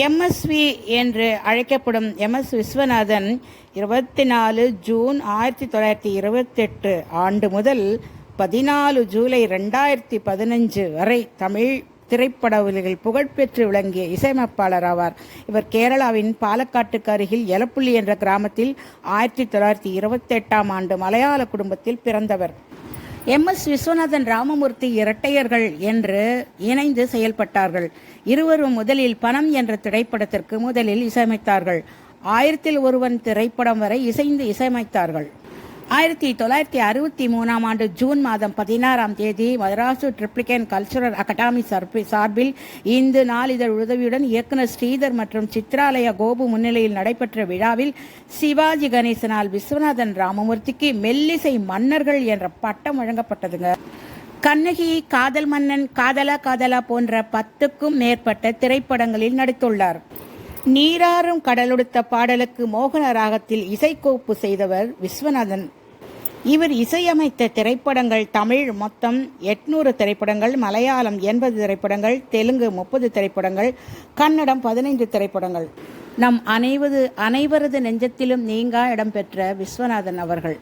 MSV என்று அழைக்கப்படும் MS Viswanathan இருபத்தி நாலு ஜூன் ஆயிரத்தி தொள்ளாயிரத்தி இருபத்தெட்டு ஆண்டு முதல் பதினாலு ஜூலை ரெண்டாயிரத்தி பதினஞ்சு வரை தமிழ் திரைப்பட உலகில் புகழ்பெற்று விளங்கிய இசையமைப்பாளர் ஆவார். இவர் கேரளாவின் பாலக்காட்டுக்கு அருகில் எலப்புள்ளி என்ற கிராமத்தில் ஆயிரத்தி தொள்ளாயிரத்தி இருபத்தெட்டாம் ஆண்டு மலையாள குடும்பத்தில் பிறந்தவர். எம் எஸ் விஸ்வநாதன் ராமமூர்த்தி இரட்டையர்கள் என்று இணைந்து செயல்பட்டார்கள். இருவரும் முதலில் பணம் என்ற திரைப்படத்திற்கு முதலில் இசையமைத்தார்கள். ஆயிரத்தில் ஒருவன் திரைப்படம் வரை இசைந்து இசையமைத்தார்கள். ஆயிரத்தி தொள்ளாயிரத்தி அறுபத்தி மூணாம் ஆண்டு ஜூன் மாதம் பதினாறாம் தேதி மதராசு ட்ரிப்ளிகன் கல்ச்சுரல் அகாடமி சார்பில் இந்து நாளிதழ் உதவியுடன் இயக்குனர் ஸ்ரீதர் மற்றும் சித்ராலய கோபு முன்னிலையில் நடைபெற்ற விழாவில் சிவாஜி கணேசனால் விஸ்வநாதன் ராமமூர்த்திக்கு மெல்லிசை மன்னர்கள் என்ற பட்டம் வழங்கப்பட்டதுங்க. கண்ணகி காதல் மன்னன் காதலா காதலா போன்ற பத்துக்கும் மேற்பட்ட திரைப்படங்களில் நடித்துள்ளார். நீராறும் கடலுடுத்த பாடலுக்கு மோகன ராகத்தில் இசைக்கோப்பு செய்தவர் விஸ்வநாதன். இவர் இசையமைத்த திரைப்படங்கள் தமிழ் மொத்தம் எட்நூறு திரைப்படங்கள் மலையாளம் எண்பது திரைப்படங்கள் தெலுங்கு முப்பது திரைப்படங்கள் கன்னடம் பதினைந்து திரைப்படங்கள். நம் அனைவது அனைவரது நெஞ்சத்திலும் நீங்கா இடம்பெற்ற விஸ்வநாதன் அவர்கள்.